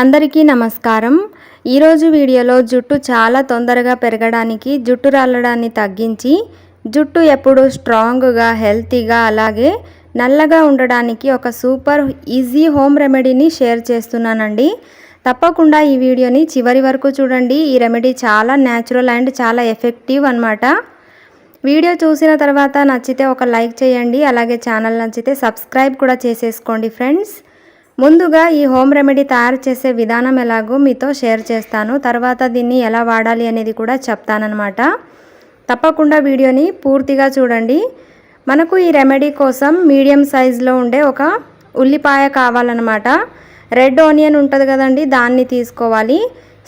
అందరికీ నమస్కారం. ఈరోజు వీడియోలో జుట్టు చాలా తొందరగా పెరగడానికి జుట్టు రాలడాన్ని తగ్గించి జుట్టు ఎప్పుడు స్ట్రాంగ్గా హెల్తీగా అలాగే నల్లగా ఉండడానికి ఒక సూపర్ ఈజీ హోమ్ రెమెడీని షేర్ చేస్తున్నానండి. తప్పకుండా ఈ వీడియోని చివరి వరకు చూడండి. ఈ రెమెడీ చాలా న్యాచురల్ అండ్ చాలా ఎఫెక్టివ్ అన్నమాట. వీడియో చూసిన తర్వాత నచ్చితే ఒక లైక్ చేయండి. అలాగే ఛానల్ నచ్చితే సబ్స్క్రైబ్ కూడా చేసేసుకోండి ఫ్రెండ్స్. ముందుగా ఈ హోమ్ రెమెడీ తయారు చేసే విధానం ఎలాగో మీతో షేర్ చేస్తాను. తర్వాత దీన్ని ఎలా వాడాలి అనేది కూడా చెప్తానమాట తప్పకుండా వీడియోని పూర్తిగా చూడండి. మనకు ఈ రెమెడీ కోసం మీడియం సైజులో ఉండే ఒక ఉల్లిపాయ కావాలన్నమాట. రెడ్ ఆనియన్ ఉంటుంది కదండి దాన్ని తీసుకోవాలి.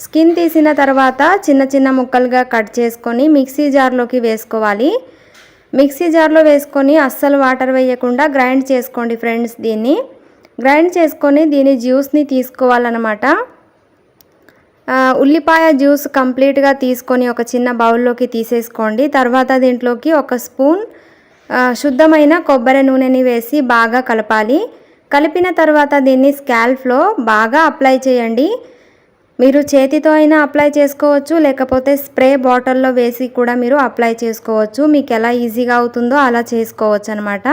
స్కిన్ తీసిన తర్వాత చిన్న చిన్న ముక్కలుగా కట్ చేసుకొని మిక్సీ జార్లోకి వేసుకోవాలి. మిక్సీ జార్లో వేసుకొని అస్సలు వాటర్ వేయకుండా గ్రైండ్ చేసుకోండి ఫ్రెండ్స్ దీన్ని. గ్రైండ్ చేసుకొని దీని జ్యూస్ని తీసుకోవాలన్నమాట. ఉల్లిపాయ జ్యూస్ కంప్లీట్గా తీసుకొని ఒక చిన్న బౌల్లోకి తీసేసుకోండి. తర్వాత దీంట్లోకి ఒక స్పూన్ శుద్ధమైన కొబ్బరి నూనెని వేసి బాగా కలపాలి. కలిపిన తర్వాత దీన్ని స్కాల్ఫ్లో బాగా అప్లై చేయండి. మీరు చేతితో అయినా అప్లై చేసుకోవచ్చు లేకపోతే స్ప్రే బాటిల్లో వేసి కూడా మీరు అప్లై చేసుకోవచ్చు. మీకు ఎలా ఈజీగా అవుతుందో అలా చేసుకోవచ్చు అనమాట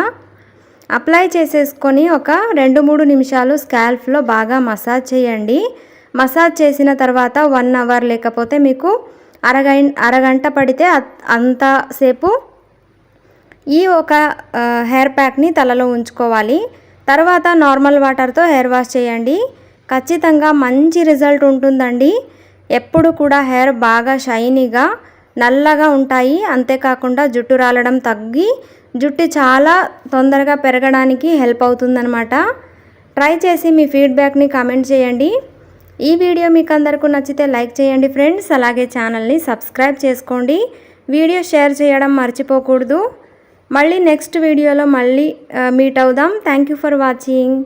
అప్లై చేసేసుకొని ఒక రెండు మూడు నిమిషాలు స్కాల్ఫ్లో బాగా మసాజ్ చేయండి. మసాజ్ చేసిన తర్వాత వన్ అవర్ లేకపోతే మీకు అరగం అరగంట పడితే అంతసేపు ఈ ఒక హెయిర్ ప్యాక్ని తలలో ఉంచుకోవాలి. తర్వాత నార్మల్ వాటర్తో హెయిర్ వాష్ చేయండి. ఖచ్చితంగా మంచి రిజల్ట్ ఉంటుందండి. ఎప్పుడు కూడా హెయిర్ బాగా షైనీగా నల్లగా ఉంటాయి. అంతేకాకుండా జుట్టు రాలడం తగ్గి జుట్టు చాలా తొందరగా పెరగడానికి హెల్ప్ అవుతుందన్నమాట. ట్రై చేసి మీ ఫీడ్బ్యాక్ని కామెంట్ చేయండి. ఈ వీడియో మీకు అందరికీ నచ్చితే లైక్ చేయండి ఫ్రెండ్స్. అలాగే ఛానల్ని సబ్స్క్రైబ్ చేసుకోండి. వీడియో షేర్ చేయడం మర్చిపోకూడదు. మళ్ళీ నెక్స్ట్ వీడియోలో మళ్ళీ మీట్ అవుదాం. Thank you for watching.